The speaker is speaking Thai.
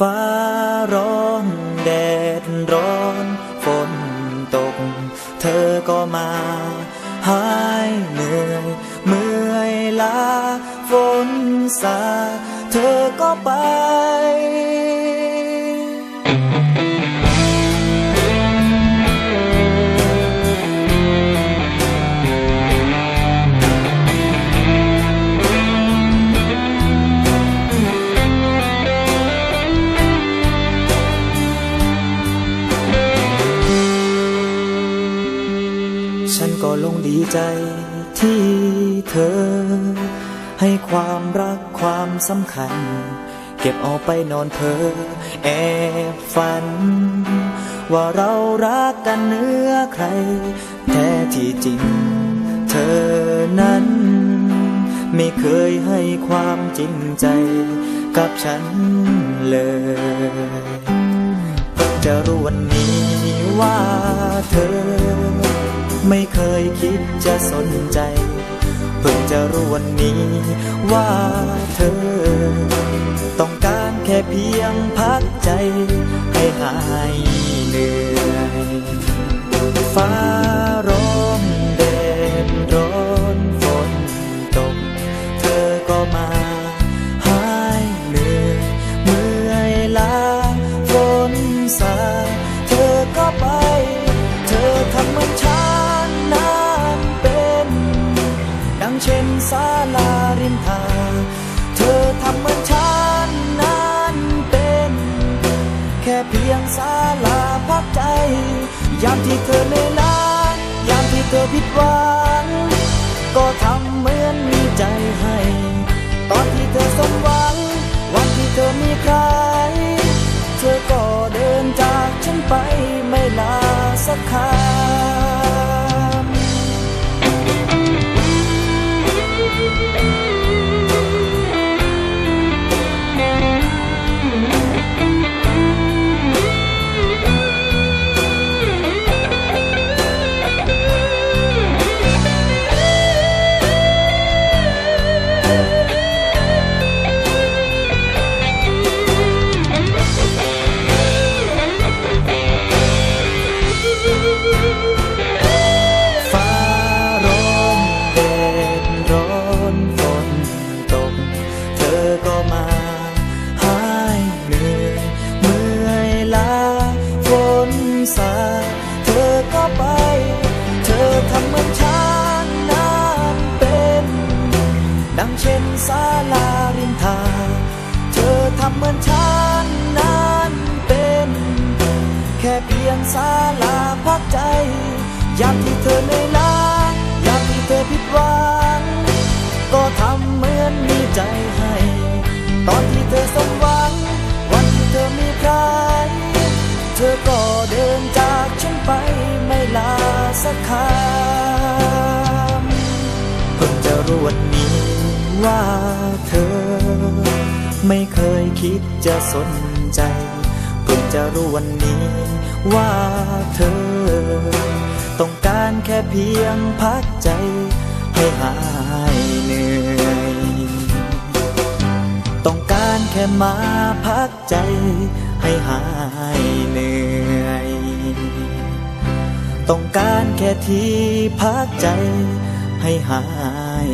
ฟ้าร้อนแดดร้อนฝนตก เธอก็มา หายเหนื่อยเมื่อยล้าฝนสา เธอก็ไป ลงดีใจที่เธอ ให้ความรักความสำคัญ เก็บเอาไปนอนเพ้อแอบฝัน ว่าเรารักกันเนื้อใคร แท้ที่จริง เธอนั้น ไม่เคยให้ความจริงใจกับฉันเลยจะรู้วันนี้ว่าเธอ ไม่เคยคิดจะสนใจ เพิ่งจะรู้วันนี้ว่าเธอ ต้องการแค่เพียงพักใจให้หาย ลาริมทางเธอทำเหมือนฉันนั้นเป็น แค่เพียงศาลาพักใจ ยามที่เธอเหนื่อยล้ายามที่เธอผิดหวัง เช่นศาลาริมทางเธอทำเหมือนฉันนั้นเป็น แค่เพียงศาลาพักใจ ยามที่เธอเหนื่อยล้ายามที่เธอผิดหวัง ก็ทำเหมือนมีใจให้ ตอนที่เธอสมหวัง วันที่เธอมีใคร เธอก็เดินจากฉันไปไม่ลาสักคำเพิ่งจะรู้วันนี้ ว่าเธอ ไม่เคยคิดจะสนใจเพิ่งจะรู้วันนี้ ว่าเธอ ต้องการแค่เพียงพักใจ ให้หายเหนื่อย ต้องการแค่มาพักใจ ให้หายเหนื่อย ต้องการแค่ที่พักใจ ให้หาย